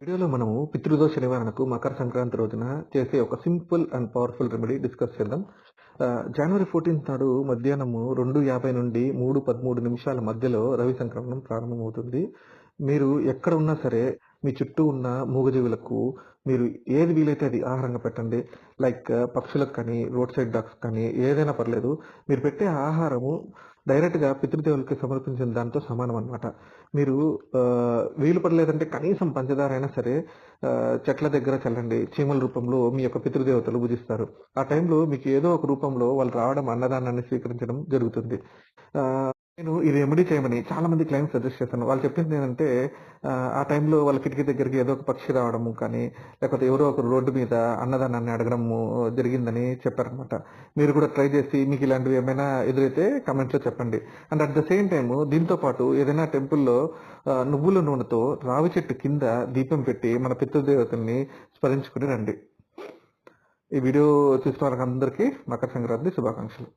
వీడియోలో మనము పితృదోష నివారణకు మకర సంక్రాంతి రోజున చేసే ఒక simple and powerful remedy discuss చేద్దాం. జనవరి ఫోర్టీన్త్ నాడు మధ్యాహ్నము రెండు యాభై నుండి మూడు పదమూడు నిమిషాల మధ్యలో రవి సంక్రమణం ప్రారంభమవుతుంది. మీరు ఎక్కడ ఉన్నా సరే మీ చుట్టూ ఉన్న మూగజీవులకు మీరు ఏది వీలైతే అది ఆహారంగా పెట్టండి. లైక్ పక్షులకు కానీ రోడ్ సైడ్ డాగ్స్ కానీ ఏదైనా పర్లేదు మీరు పెట్టే ఆహారము డైరెక్ట్గా పితృదేవులకి సమర్పించిన దాంతో సమానం అన్నమాట. మీరు ఆ, వీలు పడలేదంటే కనీసం పంచదార అయినా సరే ఆ, చెట్ల దగ్గర చల్లండి. చీమల రూపంలో మీ యొక్క పితృదేవతలు పూజిస్తారు. ఆ టైంలో మీకు ఏదో ఒక రూపంలో వాళ్ళు రావడం అన్నదానాన్ని స్వీకరించడం జరుగుతుంది. ఆ, నేను ఈ రెమెడీ చేయమని చాలా మంది క్లయింట్స్ సజెస్ట్ చేశాను వాళ్ళు చెప్పింది ఏంటంటే ఆ, టైంలో వాళ్ళ కిటికీ దగ్గరికి ఏదో ఒక పక్షి రావడము కానీ లేకపోతే ఎవరో ఒకరు రోడ్డు మీద అన్నదానాన్ని అడగడము జరిగిందని చెప్పారనమాట మీరు కూడా ట్రై చేసి మీకు ఇలాంటివి ఏమైనా ఎదురైతే కమెంట్లో చెప్పండి. And at the same time దీంతో పాటు ఏదైనా టెంపుల్లో నువ్వుల నూనెతో రావి చెట్టు కింద దీపం పెట్టి మన పితృదేవతల్ని స్మరించుకుని రండి. ఈ వీడియో చూసిన వాళ్ళకి అందరికీ మకర సంక్రాంతి శుభాకాంక్షలు.